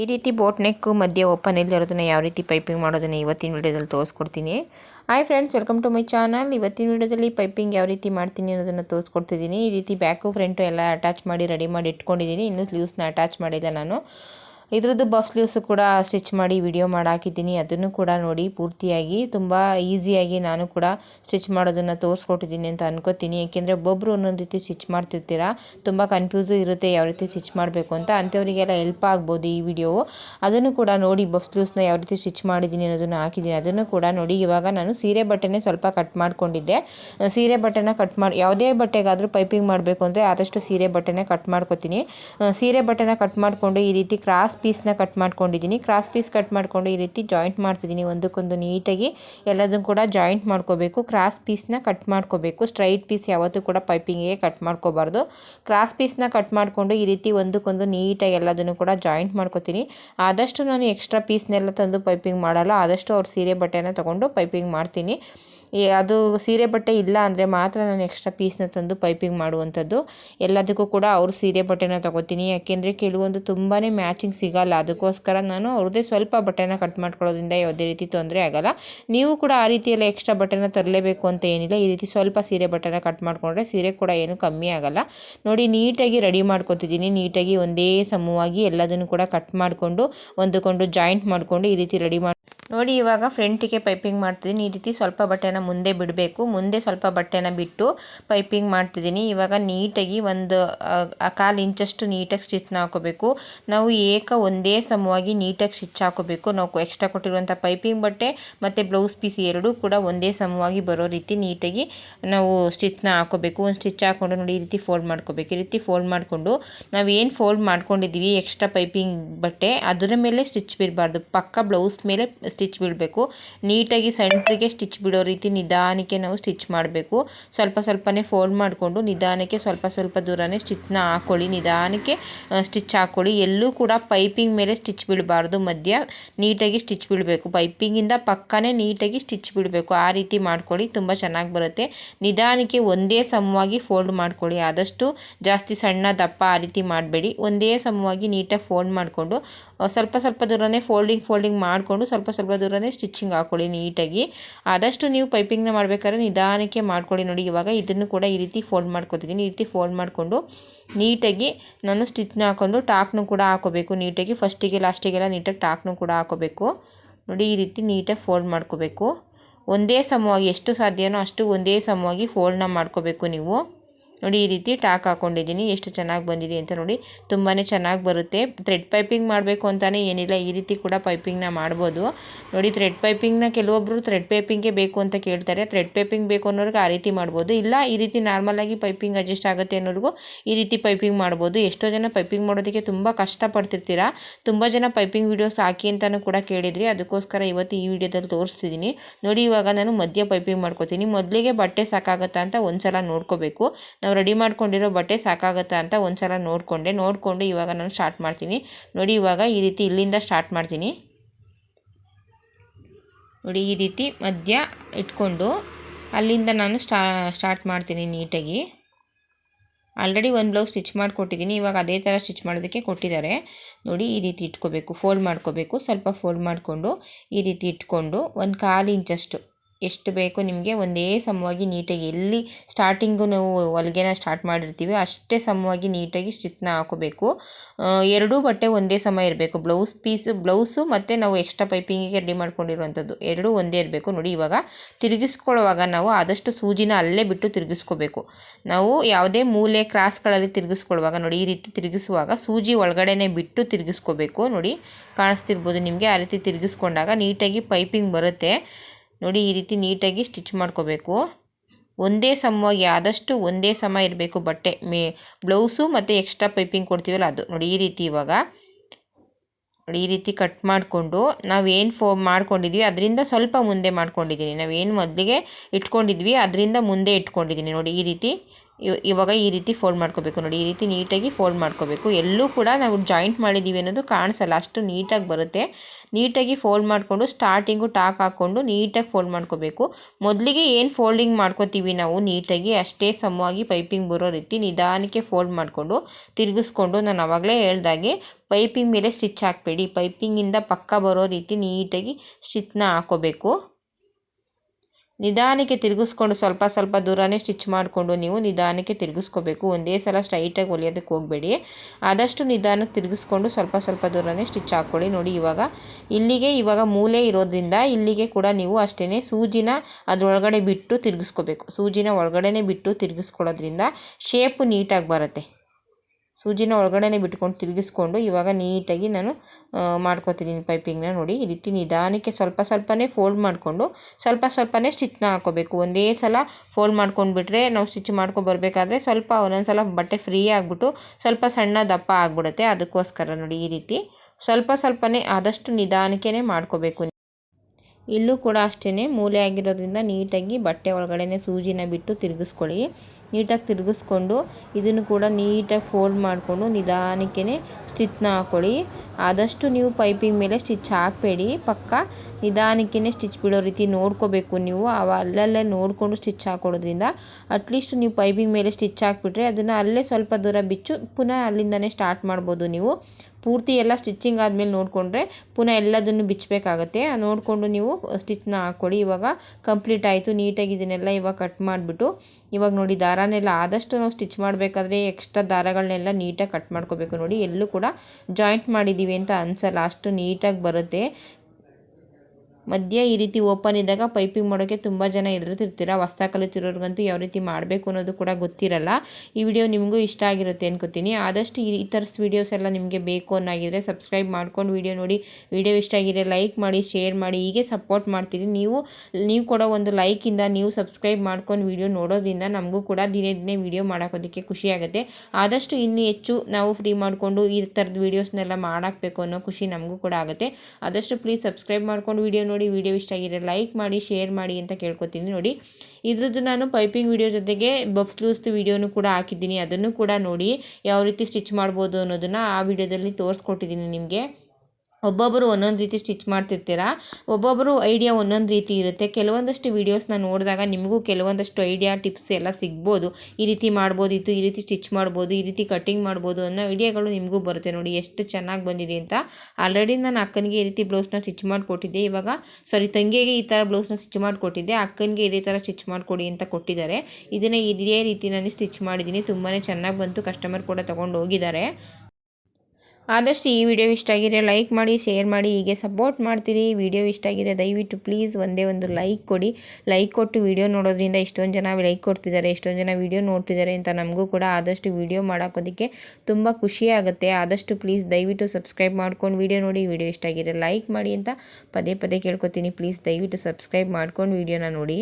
ಈ ರೀತಿ ಬೋಟ್ ನೆಕ್ಕು ಮಧ್ಯೆ ಓಪನ್ ಇರೋದನ್ನ ಯಾವ ರೀತಿ ಪೈಪಿಂಗ್ ಮಾಡೋದನ್ನ ಇವತ್ತಿನ ವಿಡಿಯೋದಲ್ಲಿ ತೋರಿಸ್ಕೊಡ್ತೀನಿ. Hi friends welcome to my channel ಇವತ್ತಿನ ವಿಡಿಯೋದಲ್ಲಿ ಪೈಪಿಂಗ್ ಯಾವ ರೀತಿ ಮಾಡ್ತೀನಿ ಅನ್ನೋದನ್ನು ತೋರಿಸ್ಕೊಡ್ತಿದ್ದೀನಿ. ಈ ರೀತಿ ಬ್ಯಾಕು ಫ್ರಂಟು ಎಲ್ಲ ಅಟ್ಯಾಚ್ ಮಾಡಿ ರೆಡಿ ಮಾಡಿ ಇಟ್ಕೊಂಡಿದ್ದೀನಿ. ಇನ್ನೂ ಸ್ಲೀವ್ಸ್ನ ಅಟ್ಯಾಚ್ ಮಾಡಿಲ್ಲ ನಾನು. ಇದ್ರದ್ದು ಬಫ್ ಸ್ಲೀವ್ಸು ಕೂಡ ಸ್ಟಿಚ್ ಮಾಡಿ ವಿಡಿಯೋ ಮಾಡಿ ಹಾಕಿದ್ದೀನಿ ಅದನ್ನು ಕೂಡ ನೋಡಿ ಪೂರ್ತಿಯಾಗಿ, ತುಂಬ ಈಸಿಯಾಗಿ ನಾನು ಕೂಡ ಸ್ಟಿಚ್ ಮಾಡೋದನ್ನು ತೋರಿಸ್ಕೊಟ್ಟಿದ್ದೀನಿ ಅಂತ ಅನ್ಕೋತೀನಿ. ಏಕೆಂದರೆ ಒಬ್ಬೊಬ್ಬರು ಒಂದೊಂದು ರೀತಿ ಸ್ಟಿಚ್ ಮಾಡ್ತಿರ್ತೀರ, ತುಂಬ ಕನ್ಫ್ಯೂಸು ಇರುತ್ತೆ ಯಾವ ರೀತಿ ಸ್ಟಿಚ್ ಮಾಡಬೇಕು ಅಂತ. ಅಂಥವರಿಗೆಲ್ಲ ಹೆಲ್ಪ್ ಆಗ್ಬೋದು ಈ ವಿಡಿಯೋ ಅದನ್ನು ಕೂಡ ನೋಡಿ ಬಫ್ ಸ್ಲೀವ್ಸ್ನ ಯಾವ ರೀತಿ ಸ್ಟಿಚ್ ಮಾಡಿದ್ದೀನಿ ಅನ್ನೋದನ್ನು ಹಾಕಿದ್ದೀನಿ. ಅದನ್ನು ಕೂಡ ನೋಡಿ ಇವಾಗ ನಾನು ಸೀರೆ ಬಟ್ಟೆನೇ ಸ್ವಲ್ಪ ಕಟ್ ಮಾಡ್ಕೊಂಡಿದ್ದೆ. ಸೀರೆ ಬಟ್ಟೆನ ಕಟ್ ಮಾಡಿ, ಯಾವುದೇ ಬಟ್ಟೆಗಾದರೂ ಪೈಪಿಂಗ್ ಮಾಡಬೇಕು ಅಂದರೆ ಆದಷ್ಟು ಸೀರೆ ಬಟ್ಟೆನೇ ಕಟ್ ಮಾಡ್ಕೊತೀನಿ. ಸೀರೆ ಬಟ್ಟೆನ ಕಟ್ ಮಾಡಿಕೊಂಡು ಈ ರೀತಿ ಕ್ರಾಸ್ ಪೀಸ್ನ ಕಟ್ ಮಾಡ್ಕೊಂಡಿದ್ದೀನಿ ಕ್ರಾಸ್ ಪೀಸ್ ಕಟ್ ಮಾಡಿಕೊಂಡು ಈ ರೀತಿ ಜಾಯಿಂಟ್ ಮಾಡ್ತಿದ್ದೀನಿ ಒಂದಕ್ಕೊಂದು ನೀಟಾಗಿ ಎಲ್ಲದನ್ನು ಕೂಡ ಜಾಯಿಂಟ್ ಮಾಡ್ಕೋಬೇಕು. ಕ್ರಾಸ್ ಪೀಸ್ನ ಕಟ್ ಮಾಡ್ಕೋಬೇಕು. ಸ್ಟ್ರೈಟ್ ಪೀಸ್ ಯಾವತ್ತೂ ಕೂಡ ಪೈಪಿಂಗಿಗೆ ಕಟ್ ಮಾಡ್ಕೋಬಾರ್ದು. ಕ್ರಾಸ್ ಪೀಸ್ನ ಕಟ್ ಮಾಡಿಕೊಂಡು ಈ ರೀತಿ ಒಂದಕ್ಕೊಂದು ನೀಟಾಗಿ ಎಲ್ಲದನ್ನು ಕೂಡ ಜಾಯಿಂಟ್ ಮಾಡ್ಕೋತೀನಿ. ಆದಷ್ಟು ನಾನು ಎಕ್ಸ್ಟ್ರಾ ಪೀಸ್ನೆಲ್ಲ ತಂದು ಪೈಪಿಂಗ್ ಮಾಡಲ್ಲ. ಆದಷ್ಟು ಅವ್ರ ಸೀರೆ ಬಟ್ಟೆನ ತೊಗೊಂಡು ಪೈಪಿಂಗ್ ಮಾಡ್ತೀನಿ. ಅದು ಸೀರೆ ಬಟ್ಟೆ ಇಲ್ಲ ಅಂದರೆ ಮಾತ್ರ ನಾನು ಎಕ್ಸ್ಟ್ರಾ ಪೀಸ್ನ ತಂದು ಪೈಪಿಂಗ್ ಮಾಡುವಂಥದ್ದು. ಎಲ್ಲದಕ್ಕೂ ಕೂಡ ಅವ್ರ ಸೀರೆ ಬಟ್ಟೆನ ತೊಗೋತೀನಿ. ಯಾಕೆಂದರೆ ಕೆಲವೊಂದು ತುಂಬಾ ಮ್ಯಾಚಿಂಗ್ ಸಿಗಲ್ಲ. ಅದಕ್ಕೋಸ್ಕರ ನಾನು ಅವ್ರದ್ದೇ ಸ್ವಲ್ಪ ಬಟ್ಟೆನ ಕಟ್ ಮಾಡ್ಕೊಳ್ಳೋದ್ರಿಂದ ಯಾವುದೇ ರೀತಿ ತೊಂದರೆ ಆಗಲ್ಲ. ನೀವು ಕೂಡ ಆ ರೀತಿಯಲ್ಲಿ ಎಕ್ಸ್ಟ್ರಾ ಬಟ್ಟೆನ ತರಲೇಬೇಕು ಅಂತ ಏನಿಲ್ಲ. ಈ ರೀತಿ ಸ್ವಲ್ಪ ಸೀರೆ ಬಟ್ಟೆನ ಕಟ್ ಮಾಡಿಕೊಂಡ್ರೆ ಸೀರೆ ಕೂಡ ಏನು ಕಮ್ಮಿ ಆಗಲ್ಲ. ನೋಡಿ, ನೀಟಾಗಿ ರೆಡಿ ಮಾಡ್ಕೊತಿದ್ದೀನಿ. ನೀಟಾಗಿ ಒಂದೇ ಸಮವಾಗಿ ಎಲ್ಲದನ್ನು ಕೂಡ ಕಟ್ ಮಾಡಿಕೊಂಡು, ಒಂದಕ್ಕೊಂದು ಜಾಯಿಂಟ್ ಮಾಡಿಕೊಂಡು ಈ ರೀತಿ ರೆಡಿ ಮಾಡಿ ನೋಡಿ, ಇವಾಗ ಫ್ರಂಟಿಗೆ ಪೈಪಿಂಗ್ ಮಾಡ್ತಿದ್ದೀನಿ. ಈ ರೀತಿ ಸ್ವಲ್ಪ ಬಟ್ಟೆನ ಮುಂದೆ ಬಿಡಬೇಕು. ಮುಂದೆ ಸ್ವಲ್ಪ ಬಟ್ಟೆನ ಬಿಟ್ಟು ಪೈಪಿಂಗ್ ಮಾಡ್ತಿದ್ದೀನಿ. ಇವಾಗ ನೀಟಾಗಿ ಒಂದು ಕಾಲು ಇಂಚಷ್ಟು ನೀಟಾಗಿ ಸ್ಟಿಚ್ನ ಹಾಕೋಬೇಕು. ನಾವು ಏಕ ಒಂದೇ ಸಮವಾಗಿ ನೀಟಾಗಿ ಸ್ಟಿಚ್ ಹಾಕೋಬೇಕು. ನಾವು ಎಕ್ಸ್ಟ್ರಾ ಕೊಟ್ಟಿರುವಂಥ ಪೈಪಿಂಗ್ ಬಟ್ಟೆ ಮತ್ತು ಬ್ಲೌಸ್ ಪೀಸ್ ಎರಡೂ ಕೂಡ ಒಂದೇ ಸಮವಾಗಿ ಬರೋ ರೀತಿ ನೀಟಾಗಿ ನಾವು ಸ್ಟಿಚ್ನ ಹಾಕೋಬೇಕು. ಒಂದು ಸ್ಟಿಚ್ ಹಾಕ್ಕೊಂಡು ನೋಡಿ, ಈ ರೀತಿ ಫೋಲ್ಡ್ ಮಾಡ್ಕೋಬೇಕು. ಈ ರೀತಿ ಫೋಲ್ಡ್ ಮಾಡಿಕೊಂಡು ನಾವು ಏನು ಫೋಲ್ಡ್ ಮಾಡ್ಕೊಂಡಿದ್ದೀವಿ ಎಕ್ಸ್ಟ್ರಾ ಪೈಪಿಂಗ್ ಬಟ್ಟೆ, ಅದರ ಮೇಲೆ ಸ್ಟಿಚ್ ಬಿಡಬಾರ್ದು. ಪಕ್ಕ ಬ್ಲೌಸ್ ಮೇಲೆ ಸ್ಟಿಚ್ ಬಿಡಬೇಕು. ನೀಟಾಗಿ ಸೆಂಟ್ರಿಗೆ ಸ್ಟಿಚ್ ಬಿಡೋ ರೀತಿ ನಿಧಾನಕ್ಕೆ ನಾವು ಸ್ಟಿಚ್ ಮಾಡಬೇಕು. ಸ್ವಲ್ಪ ಸ್ವಲ್ಪನೇ ಫೋಲ್ಡ್ ಮಾಡಿಕೊಂಡು ನಿಧಾನಕ್ಕೆ ಸ್ವಲ್ಪ ಸ್ವಲ್ಪ ದೂರನೇ ಸ್ಟಿಚ್ನ ಹಾಕ್ಕೊಳ್ಳಿ ನಿಧಾನಕ್ಕೆ ಸ್ಟಿಚ್ ಹಾಕ್ಕೊಳ್ಳಿ ಎಲ್ಲೂ ಕೂಡ ಪೈಪಿಂಗ್ ಮೇಲೆ ಸ್ಟಿಚ್ ಬಿಡಬಾರ್ದು ಮಧ್ಯ. ನೀಟಾಗಿ ಸ್ಟಿಚ್ ಬಿಡಬೇಕು. ಪೈಪಿಂಗಿಂದ ಪಕ್ಕನೇ ನೀಟಾಗಿ ಸ್ಟಿಚ್ ಬಿಡಬೇಕು. ಆ ರೀತಿ ಮಾಡ್ಕೊಳ್ಳಿ. ತುಂಬ ಚೆನ್ನಾಗಿ ಬರುತ್ತೆ. ನಿಧಾನಕ್ಕೆ ಒಂದೇ ಸಮವಾಗಿ ಫೋಲ್ಡ್ ಮಾಡ್ಕೊಳ್ಳಿ. ಆದಷ್ಟು ಜಾಸ್ತಿ ಸಣ್ಣ ದಪ್ಪ ಆ ರೀತಿ ಮಾಡಬೇಡಿ. ಒಂದೇ ಸಮವಾಗಿ ನೀಟಾಗಿ ಫೋಲ್ಡ್ ಮಾಡಿಕೊಂಡು ಸ್ವಲ್ಪ ಸ್ವಲ್ಪ ದೂರನೇ ಫೋಲ್ಡಿಂಗ್ ಫೋಲ್ಡಿಂಗ್ ಮಾಡಿಕೊಂಡು ಸ್ವಲ್ಪ ಸ್ವಲ್ಪ ದೂರನೇ ಸ್ಟಿಚಿಂಗ್ ಹಾಕ್ಕೊಳ್ಳಿ ನೀಟಾಗಿ. ಆದಷ್ಟು ನೀವು ಪೈಪಿಂಗ್ನ ಮಾಡಬೇಕಾದ್ರೆ ನಿಧಾನಕ್ಕೆ ಮಾಡ್ಕೊಳ್ಳಿ ನೋಡಿ. ಇವಾಗ ಇದನ್ನು ಕೂಡ ಈ ರೀತಿ ಫೋಲ್ಡ್ ಮಾಡ್ಕೊತಿದ್ದೀನಿ. ಈ ರೀತಿ ಫೋಲ್ಡ್ ಮಾಡಿಕೊಂಡು ನೀಟಾಗಿ ನಾನು ಸ್ಟಿಚ್ನ ಹಾಕೊಂಡು ಟಾಕ್ನು ಕೂಡ ಹಾಕೋಬೇಕು. ನೀಟಾಗಿ ಫಸ್ಟಿಗೆ ಲಾಸ್ಟಿಗೆಲ್ಲ ನೀಟಾಗಿ ಟಾಕ್ನು ಕೂಡ ಹಾಕೋಬೇಕು. ನೋಡಿ, ಈ ರೀತಿ ನೀಟಾಗಿ ಫೋಲ್ಡ್ ಮಾಡ್ಕೋಬೇಕು. ಒಂದೇ ಸಮವಾಗಿ ಎಷ್ಟು ಸಾಧ್ಯನೋ ಅಷ್ಟು ಒಂದೇ ಸಮವಾಗಿ ಫೋಲ್ಡ್ನ ಮಾಡ್ಕೋಬೇಕು ನೀವು. ನೋಡಿ, ಈ ರೀತಿ ಟಾಕ್ ಹಾಕ್ಕೊಂಡಿದ್ದೀನಿ ಎಷ್ಟು ಚೆನ್ನಾಗಿ ಬಂದಿದೆ ಅಂತ ನೋಡಿ ತುಂಬಾ ಚೆನ್ನಾಗಿ ಬರುತ್ತೆ. ಥ್ರೆಡ್ ಪೈಪಿಂಗ್ ಮಾಡಬೇಕು ಅಂತಲೇ ಏನಿಲ್ಲ, ಈ ರೀತಿ ಕೂಡ ಪೈಪಿಂಗ್ನ ಮಾಡ್ಬೋದು. ನೋಡಿ, ಥ್ರೆಡ್ ಪೈಪಿಂಗ್ನ ಕೆಲವೊಬ್ಬರು ಥ್ರೆಡ್ ಪೈಪಿಂಗೇ ಬೇಕು ಅಂತ ಕೇಳ್ತಾರೆ. ಥ್ರೆಡ್ ಪೈಪಿಂಗ್ ಬೇಕು ಅನ್ನೋರಿಗೆ ಆ ರೀತಿ ಮಾಡ್ಬೋದು. ಇಲ್ಲ, ಈ ರೀತಿ ನಾರ್ಮಲಾಗಿ ಪೈಪಿಂಗ್ ಅಡ್ಜಸ್ಟ್ ಆಗುತ್ತೆ ಅನ್ನೋರಿಗೂ ಈ ರೀತಿ ಪೈಪಿಂಗ್ ಮಾಡ್ಬೋದು. ಎಷ್ಟೋ ಜನ ಪೈಪಿಂಗ್ ಮಾಡೋದಕ್ಕೆ ತುಂಬ ಕಷ್ಟಪಡ್ತಿರ್ತೀರ? ತುಂಬ ಜನ ಪೈಪಿಂಗ್ ವೀಡಿಯೋಸ್ ಹಾಕಿ ಅಂತಲೂ ಕೂಡ ಕೇಳಿದ್ರಿ. ಅದಕ್ಕೋಸ್ಕರ ಇವತ್ತು ಈ ವಿಡಿಯೋದಲ್ಲಿ ತೋರಿಸ್ತಿದ್ದೀನಿ. ನೋಡಿ, ಇವಾಗ ನಾನು ಮಧ್ಯ ಪೈಪಿಂಗ್ ಮಾಡ್ಕೋತೀನಿ. ಮೊದಲಿಗೆ ಬಟ್ಟೆ ಸಾಕಾಗತ್ತಾ ಅಂತ ಒಂದು ಸಲ ನೋಡ್ಕೋಬೇಕು. ನಾವು ರೆಡಿ ಮಾಡ್ಕೊಂಡಿರೋ ಬಟ್ಟೆ ಸಾಕಾಗುತ್ತಾ ಅಂತ ಒಂದು ಸಲ ನೋಡಿಕೊಂಡೆ. ನೋಡಿಕೊಂಡು ಇವಾಗ ನಾನು ಸ್ಟಾರ್ಟ್ ಮಾಡ್ತೀನಿ. ನೋಡಿ ಇವಾಗ ಈ ರೀತಿ ಇಲ್ಲಿಂದ ಸ್ಟಾರ್ಟ್ ಮಾಡ್ತೀನಿ. ನೋಡಿ ಈ ರೀತಿ ಮಧ್ಯ ಇಟ್ಕೊಂಡು ಅಲ್ಲಿಂದ ನಾನು ಸ್ಟಾ ಸ್ಟಾರ್ಟ್ ಮಾಡ್ತೀನಿ ನೀಟಾಗಿ. ಆಲ್ರೆಡಿ ಒಂದು ಬ್ಲೌಸ್ ಸ್ಟಿಚ್ ಮಾಡಿಕೊಟ್ಟಿದ್ದೀನಿ. ಇವಾಗ ಅದೇ ಥರ ಸ್ಟಿಚ್ ಮಾಡೋದಕ್ಕೆ ಕೊಟ್ಟಿದ್ದಾರೆ. ನೋಡಿ ಈ ರೀತಿ ಇಟ್ಕೋಬೇಕು. ಫೋಲ್ಡ್ ಮಾಡ್ಕೋಬೇಕು. ಸ್ವಲ್ಪ ಫೋಲ್ಡ್ ಮಾಡಿಕೊಂಡು ಈ ರೀತಿ ಇಟ್ಕೊಂಡು ಒಂದು ಕಾಲು ಇಂಚಷ್ಟು ಎಷ್ಟು ಬೇಕೋ ನಿಮಗೆ ಒಂದೇ ಸಮವಾಗಿ ನೀಟಾಗಿ ಎಲ್ಲಿ ಸ್ಟಾರ್ಟಿಂಗು ನಾವು ಹೊಲಿಗೆನ ಸ್ಟಾರ್ಟ್ ಮಾಡಿರ್ತೀವಿ ಅಷ್ಟೇ ಸಮವಾಗಿ ನೀಟಾಗಿ ಸ್ಟಿಚ್ನ ಹಾಕೋಬೇಕು. ಎರಡೂ ಬಟ್ಟೆ ಒಂದೇ ಸಮ ಇರಬೇಕು. ಬ್ಲೌಸ್ ಪೀಸು, ಬ್ಲೌಸು ಮತ್ತು ನಾವು ಎಕ್ಸ್ಟ್ರಾ ಪೈಪಿಂಗಿಗೆ ರೆಡಿ ಮಾಡ್ಕೊಂಡಿರುವಂಥದ್ದು ಎರಡೂ ಒಂದೇ ಇರಬೇಕು. ನೋಡಿ ಇವಾಗ ತಿರುಗಿಸ್ಕೊಳ್ಳುವಾಗ ನಾವು ಆದಷ್ಟು ಸೂಜಿನ ಅಲ್ಲೇ ಬಿಟ್ಟು ತಿರುಗಿಸ್ಕೋಬೇಕು. ನಾವು ಯಾವುದೇ ಮೂಲೆ ಕ್ರಾಸ್ಗಳಲ್ಲಿ ತಿರುಗಿಸ್ಕೊಳ್ಳುವಾಗ ನೋಡಿ ಈ ರೀತಿ ತಿರುಗಿಸುವಾಗ ಸೂಜಿ ಒಳಗಡೆನೆ ಬಿಟ್ಟು ತಿರುಗಿಸ್ಕೋಬೇಕು. ನೋಡಿ ಕಾಣಿಸ್ತಿರ್ಬೋದು ನಿಮಗೆ ಆ ರೀತಿ ತಿರುಗಿಸ್ಕೊಂಡಾಗ ನೀಟಾಗಿ ಪೈಪಿಂಗ್ ಬರುತ್ತೆ. ನೋಡಿ, ಈ ರೀತಿ ನೀಟಾಗಿ ಸ್ಟಿಚ್ ಮಾಡ್ಕೋಬೇಕು. ಒಂದೇ ಸಮವಾಗಿ ಆದಷ್ಟು ಒಂದೇ ಸಮ ಇರಬೇಕು ಬಟ್ಟೆ. ಮೇ, ಬ್ಲೌಸು ಮತ್ತು ಎಕ್ಸ್ಟ್ರಾ ಪೈಪಿಂಗ್ ಕೊಡ್ತೀವಲ್ಲ ಅದು. ನೋಡಿ, ಈ ರೀತಿ ಇವಾಗ. ನೋಡಿ, ಈ ರೀತಿ ಕಟ್ ಮಾಡಿಕೊಂಡು ನಾವೇನು ಫೋ, ಮಾಡ್ಕೊಂಡಿದ್ವಿ, ಅದರಿಂದ ಸ್ವಲ್ಪ ಮುಂದೆ ಮಾಡ್ಕೊಂಡಿದ್ದೀನಿ ನಾವೇನು ಮೊದಲಿಗೆ ಇಟ್ಕೊಂಡಿದ್ವಿ, ಅದರಿಂದ ಮುಂದೆ ಇಟ್ಕೊಂಡಿದ್ದೀನಿ ನೋಡಿ, ಈ ರೀತಿ ಇವಾಗ ಈ ರೀತಿ ಫೋಲ್ಡ್ ಮಾಡ್ಕೋಬೇಕು ನೋಡಿ, ಈ ರೀತಿ ನೀಟಾಗಿ ಫೋಲ್ಡ್ ಮಾಡ್ಕೋಬೇಕು. ಎಲ್ಲೂ ಕೂಡ ನಾವು ಜಾಯಿಂಟ್ ಮಾಡಿದ್ದೀವಿ ಅನ್ನೋದು ಕಾಣಿಸಲ್ಲ. ಅಷ್ಟು ನೀಟಾಗಿ ಬರುತ್ತೆ. ನೀಟಾಗಿ ಫೋಲ್ಡ್ ಮಾಡಿಕೊಂಡು ಸ್ಟಾರ್ಟಿಂಗು ಟಾಕ್ ಹಾಕ್ಕೊಂಡು ನೀಟಾಗಿ ಫೋಲ್ಡ್ ಮಾಡ್ಕೋಬೇಕು. ಮೊದಲಿಗೆ ಏನು ಫೋಲ್ಡಿಂಗ್ ಮಾಡ್ಕೋತೀವಿ ನಾವು? ನೀಟಾಗಿ ಅಷ್ಟೇ ಸಮವಾಗಿ ಪೈಪಿಂಗ್ ಬರೋ ರೀತಿ ನಿಧಾನಕ್ಕೆ ಫೋಲ್ಡ್ ಮಾಡಿಕೊಂಡು ತಿರುಗಿಸ್ಕೊಂಡು ನಾನು ಆವಾಗಲೇ ಹೇಳ್ದಾಗೆ ಪೈಪಿಂಗ್ ಮೇಲೆ ಸ್ಟಿಚ್ ಹಾಕಬೇಡಿ. ಪೈಪಿಂಗಿಂದ ಪಕ್ಕ ಬರೋ ರೀತಿ ನೀಟಾಗಿ ಸ್ಟಿಚ್ನ ಹಾಕೋಬೇಕು. ನಿಧಾನಕ್ಕೆ ತಿರುಗಿಸ್ಕೊಂಡು ಸ್ವಲ್ಪ ಸ್ವಲ್ಪ ದೂರನೇ ಸ್ಟಿಚ್ ಮಾಡಿಕೊಂಡು ನೀವು ನಿಧಾನಕ್ಕೆ ತಿರುಗಿಸ್ಕೋಬೇಕು. ಒಂದೇ ಸಲ ಸ್ಟ್ರೈಟಾಗಿ ಹೊಲಿಯೋದಕ್ಕೆ ಹೋಗಬೇಡಿ. ಆದಷ್ಟು ನಿಧಾನಕ್ಕೆ ತಿರುಗಿಸ್ಕೊಂಡು ಸ್ವಲ್ಪ ಸ್ವಲ್ಪ ದೂರನೇ ಸ್ಟಿಚ್ ಹಾಕ್ಕೊಳ್ಳಿ. ನೋಡಿ, ಇವಾಗ ಇಲ್ಲಿಗೆ ಇವಾಗ ಮೂಲೆ ಇರೋದ್ರಿಂದ ಇಲ್ಲಿಗೆ ಕೂಡ ನೀವು ಅಷ್ಟೇ ಸೂಜಿನ ಅದರೊಳಗಡೆ ಬಿಟ್ಟು ತಿರುಗಿಸ್ಕೋಬೇಕು. ಸೂಜಿನ ಒಳಗಡೆನೇ ಬಿಟ್ಟು ತಿರುಗಿಸ್ಕೊಳ್ಳೋದ್ರಿಂದ ಶೇಪು ನೀಟಾಗಿ ಬರುತ್ತೆ. ಸೂಜಿನ ಒಳಗಡೆನೇ ಬಿಟ್ಕೊಂಡು ತಿರುಗಿಸ್ಕೊಂಡು ಇವಾಗ ನೀಟಾಗಿ ನಾನು ಮಾಡ್ಕೊತಿದ್ದೀನಿ ಪೈಪಿಂಗ್ನ ನೋಡಿ. ಈ ರೀತಿ ನಿಧಾನಕ್ಕೆ ಸ್ವಲ್ಪ ಸ್ವಲ್ಪನೇ ಫೋಲ್ಡ್ ಮಾಡಿಕೊಂಡು ಸ್ವಲ್ಪ ಸ್ವಲ್ಪನೇ ಸ್ಟಿಚ್ನ ಹಾಕೋಬೇಕು. ಒಂದೇ ಸಲ ಫೋಲ್ಡ್ ಮಾಡ್ಕೊಂಡ್ಬಿಟ್ರೆ ನಾವು ಸ್ಟಿಚ್ ಮಾಡ್ಕೊಂಡು ಬರಬೇಕಾದ್ರೆ ಸ್ವಲ್ಪ ಒಂದೊಂದು ಸಲ ಬಟ್ಟೆ ಫ್ರೀ ಆಗಿಬಿಟ್ಟು ಸ್ವಲ್ಪ ಸಣ್ಣ ದಪ್ಪ ಆಗಿಬಿಡುತ್ತೆ. ಅದಕ್ಕೋಸ್ಕರ ನೋಡಿ ಈ ರೀತಿ ಸ್ವಲ್ಪ ಸ್ವಲ್ಪನೇ ಆದಷ್ಟು ನಿಧಾನಕ್ಕೆ ಮಾಡ್ಕೋಬೇಕು. ಇಲ್ಲೂ ಕೂಡ ಅಷ್ಟೇ ಮೂಲೆ ಆಗಿರೋದ್ರಿಂದ ನೀಟಾಗಿ ಬಟ್ಟೆ ಒಳಗಡೆ ಸೂಜಿನ ಬಿಟ್ಟು ತಿರುಗಿಸ್ಕೊಳ್ಳಿ. ನೀಟಾಗಿ ತಿರುಗಿಸ್ಕೊಂಡು ಇದನ್ನು ಕೂಡ ನೀಟಾಗಿ ಫೋಲ್ಡ್ ಮಾಡಿಕೊಂಡು ನಿಧಾನಕ್ಕೆ ಸ್ಟಿಚ್ನ ಹಾಕ್ಕೊಳ್ಳಿ. ಆದಷ್ಟು ನೀವು ಪೈಪಿಂಗ್ ಮೇಲೆ ಸ್ಟಿಚ್ ಹಾಕಬೇಡಿ. ಪಕ್ಕ ನಿಧಾನಕ್ಕೆ ಸ್ಟಿಚ್ ಬಿಡೋ ರೀತಿ ನೋಡ್ಕೋಬೇಕು ನೀವು. ಅವ ಅಲ್ಲಲ್ಲೇ ನೋಡಿಕೊಂಡು ಸ್ಟಿಚ್ ಹಾಕೊಳ್ಳೋದ್ರಿಂದ ಅಟ್ಲೀಸ್ಟ್ ನೀವು ಪೈಪಿಂಗ್ ಮೇಲೆ ಸ್ಟಿಚ್ ಹಾಕಿಬಿಟ್ರೆ ಅದನ್ನು ಅಲ್ಲೇ ಸ್ವಲ್ಪ ದೂರ ಬಿಚ್ಚು, ಪುನಃ ಅಲ್ಲಿಂದನೇ ಸ್ಟಾರ್ಟ್ ಮಾಡ್ಬೋದು ನೀವು. ಪೂರ್ತಿ ಎಲ್ಲ ಸ್ಟಿಚ್ಚಿಂಗ್ ಆದಮೇಲೆ ನೋಡಿಕೊಂಡ್ರೆ ಪುನಃ ಎಲ್ಲದನ್ನು ಬಿಚ್ಚಬೇಕಾಗತ್ತೆ. ನೋಡಿಕೊಂಡು ನೀವು ಸ್ಟಿಚ್ನ ಹಾಕ್ಕೊಳ್ಳಿ. ಇವಾಗ ಕಂಪ್ಲೀಟ್ ಆಯಿತು. ನೀಟಾಗಿ ಇದನ್ನೆಲ್ಲ ಇವಾಗ ಕಟ್ ಮಾಡಿಬಿಟ್ಟು, ಇವಾಗ ನೋಡಿ ದಾರನೆಲ್ಲ ಆದಷ್ಟು ನಾವು ಸ್ಟಿಚ್ ಮಾಡಬೇಕಾದ್ರೆ ಎಕ್ಸ್ಟ್ರಾ ದಾರಗಳನ್ನೆಲ್ಲ ನೀಟಾಗಿ ಕಟ್ ಮಾಡ್ಕೋಬೇಕು ನೋಡಿ. ಎಲ್ಲೂ ಕೂಡ ಜಾಯಿಂಟ್ ಮಾಡಿದ್ದೀವಿ ಅಂತ ಅನಿಸಲ್ಲ. ಅಷ್ಟು ನೀಟಾಗಿ ಬರುತ್ತೆ. ಮಧ್ಯ ಈ ರೀತಿ ಓಪನ್ ಇದ್ದಾಗ ಪೈಪಿಂಗ್ ಮಾಡೋಕ್ಕೆ ತುಂಬ ಜನ ಎದುರುತ್ತಿರ್ತೀರ ಹೊಸ್ತ ಕಲಿತಿರೋರ್ಗಂತೂ ಯಾವ ರೀತಿ ಮಾಡಬೇಕು ಅನ್ನೋದು ಕೂಡ ಗೊತ್ತಿರಲ್ಲ. ಈ ವಿಡಿಯೋ ನಿಮಗೂ ಇಷ್ಟ ಆಗಿರುತ್ತೆ ಅನ್ಕೋತೀನಿ. ಆದಷ್ಟು ಈ ಥರ ವೀಡಿಯೋಸ್ ಎಲ್ಲ ನಿಮಗೆ ಬೇಕು ಅನ್ನಾಗಿದ್ದರೆ ಸಬ್ಸ್ಕ್ರೈಬ್ ಮಾಡ್ಕೊಂಡು ವಿಡಿಯೋ ನೋಡಿ. ವಿಡಿಯೋ ಇಷ್ಟ ಆಗಿದೆ ಲೈಕ್ ಮಾಡಿ ಶೇರ್ ಮಾಡಿ. ಹೀಗೆ ಸಪೋರ್ಟ್ ಮಾಡ್ತೀರಿ. ನೀವು ನೀವು ಕೊಡೋ ಒಂದು ಲೈಕಿಂದ ನೀವು ಸಬ್ಸ್ಕ್ರೈಬ್ ಮಾಡ್ಕೊಂಡು ವಿಡಿಯೋ ನೋಡೋದ್ರಿಂದ ನಮಗೂ ಕೂಡ ದಿನೇ ದಿನೇ ವಿಡಿಯೋ ಮಾಡೋಕೋದಕ್ಕೆ ಖುಷಿ ಆಗುತ್ತೆ. ಆದಷ್ಟು ಇನ್ನೂ ಹೆಚ್ಚು ನಾವು ಫ್ರೀ ಮಾಡಿಕೊಂಡು ಈ ಥರದ ವೀಡಿಯೋಸ್ನೆಲ್ಲ ಮಾಡಾಕಬೇಕು ಅನ್ನೋ ಖುಷಿ ನಮಗೂ ಕೂಡ ಆಗುತ್ತೆ. ಆದಷ್ಟು ಪ್ಲೀಸ್ ಸಬ್ಸ್ಕ್ರೈಬ್ ಮಾಡ್ಕೊಂಡು ವಿಡಿಯೋ ನೋಡಿ. ವಿಡಿಯೋ ಇಷ್ಟ ಆಗಿದೆ ಲೈಕ್ ಮಾಡಿ ಶೇರ್ ಮಾಡಿ ಅಂತ ಕೇಳ್ಕೊತೀನಿ ನೋಡಿ. ಇದ್ರದ್ದು ನಾನು ಪೈಪಿಂಗ್ ವಿಡಿಯೋ ಜೊತೆಗೆ ಬಫ್ ಸ್ಲೂಸ್ದು ವಿಡಿಯೋನು ಕೂಡ ಹಾಕಿದ್ದೀನಿ. ಅದನ್ನು ಕೂಡ ನೋಡಿ, ಯಾವ ರೀತಿ ಸ್ಟಿಚ್ ಮಾಡ್ಬೋದು ಅನ್ನೋದನ್ನು ಆ ವಿಡಿಯೋದಲ್ಲಿ ತೋರಿಸ್ಕೊಟ್ಟಿದ್ದೀನಿ ನಿಮಗೆ. ಒಬ್ಬೊಬ್ಬರು ಒಂದೊಂದು ರೀತಿ ಸ್ಟಿಚ್ ಮಾಡ್ತಿರ್ತೀರ? ಒಬ್ಬೊಬ್ಬರು ಐಡಿಯಾ ಒಂದೊಂದು ರೀತಿ ಇರುತ್ತೆ. ಕೆಲವೊಂದಷ್ಟು ವೀಡಿಯೋಸ್ನ ನೋಡಿದಾಗ ನಿಮಗೂ ಕೆಲವೊಂದಷ್ಟು ಐಡಿಯಾ ಟಿಪ್ಸ್ ಎಲ್ಲ ಸಿಗ್ಬೋದು. ಈ ರೀತಿ ಮಾಡ್ಬೋದಿತ್ತು, ಈ ರೀತಿ ಸ್ಟಿಚ್ ಮಾಡ್ಬೋದು, ಈ ರೀತಿ ಕಟ್ಟಿಂಗ್ ಮಾಡ್ಬೋದು ಅನ್ನೋ ಐಡಿಯಾಗಳು ನಿಮಗೂ ಬರುತ್ತೆ ನೋಡಿ. ಎಷ್ಟು ಚೆನ್ನಾಗಿ ಬಂದಿದೆ ಅಂತ. ಆಲ್ರೆಡಿ ನಾನು ಅಕ್ಕನಿಗೆ ಈ ರೀತಿ ಬ್ಲೌಸ್ನ ಸ್ಟಿಚ್ ಮಾಡಿಕೊಟ್ಟಿದ್ದೆ. ಇವಾಗ ಸಾರಿ ತಂಗಿಗೆ ಈ ಥರ ಬ್ಲೌಸ್ನ ಸ್ಟಿಚ್ ಮಾಡಿಕೊಟ್ಟಿದ್ದೆ. ಅಕ್ಕನಿಗೆ ಇದೇ ಥರ ಸ್ಟಿಚ್ ಮಾಡಿಕೊಡಿ ಅಂತ ಕೊಟ್ಟಿದ್ದಾರೆ. ಇದನ್ನು ಇದೇ ರೀತಿ ನಾನು ಸ್ಟಿಚ್ ಮಾಡಿದ್ದೀನಿ. ತುಂಬಾ ಚೆನ್ನಾಗಿ ಬಂತು. ಕಸ್ಟಮರ್ ಕೂಡ ತೊಗೊಂಡು ಹೋಗಿದ್ದಾರೆ. ಆದಷ್ಟು ಈ ವಿಡಿಯೋ ಇಷ್ಟ ಆಗಿದೆ ಲೈಕ್ ಮಾಡಿ ಶೇರ್ ಮಾಡಿ, ಹೀಗೆ ಸಪೋರ್ಟ್ ಮಾಡ್ತೀರಿ. ವಿಡಿಯೋ ಇಷ್ಟ ಆಗಿದೆ ದಯವಿಟ್ಟು ಪ್ಲೀಸ್ ಒಂದೇ ಒಂದು ಲೈಕ್ ಕೊಡಿ. ಲೈಕ್ ಕೊಟ್ಟು ವಿಡಿಯೋ ನೋಡೋದ್ರಿಂದ ಎಷ್ಟೊಂದು ಜನ ಲೈಕ್ ಕೊಡ್ತಿದ್ದಾರೆ ಎಷ್ಟೊಂದು ಜನ ವಿಡಿಯೋ ನೋಡ್ತಿದ್ದಾರೆ ಅಂತ ನಮಗೂ ಕೂಡ ಆದಷ್ಟು ವಿಡಿಯೋ ಮಾಡೋಕೋದಕ್ಕೆ ತುಂಬ ಖುಷಿ ಆಗುತ್ತೆ. ಆದಷ್ಟು ಪ್ಲೀಸ್ ದಯವಿಟ್ಟು ಸಬ್ಸ್ಕ್ರೈಬ್ ಮಾಡ್ಕೊಂಡು ವಿಡಿಯೋ ನೋಡಿ. ವಿಡಿಯೋ ಇಷ್ಟ ಆಗಿದೆ ಲೈಕ್ ಮಾಡಿ ಅಂತ ಪದೇ ಪದೇ ಕೇಳ್ಕೊತೀನಿ. ಪ್ಲೀಸ್ ದಯವಿಟ್ಟು ಸಬ್ಸ್ಕ್ರೈಬ್ ಮಾಡ್ಕೊಂಡು ವಿಡಿಯೋನ ನೋಡಿ.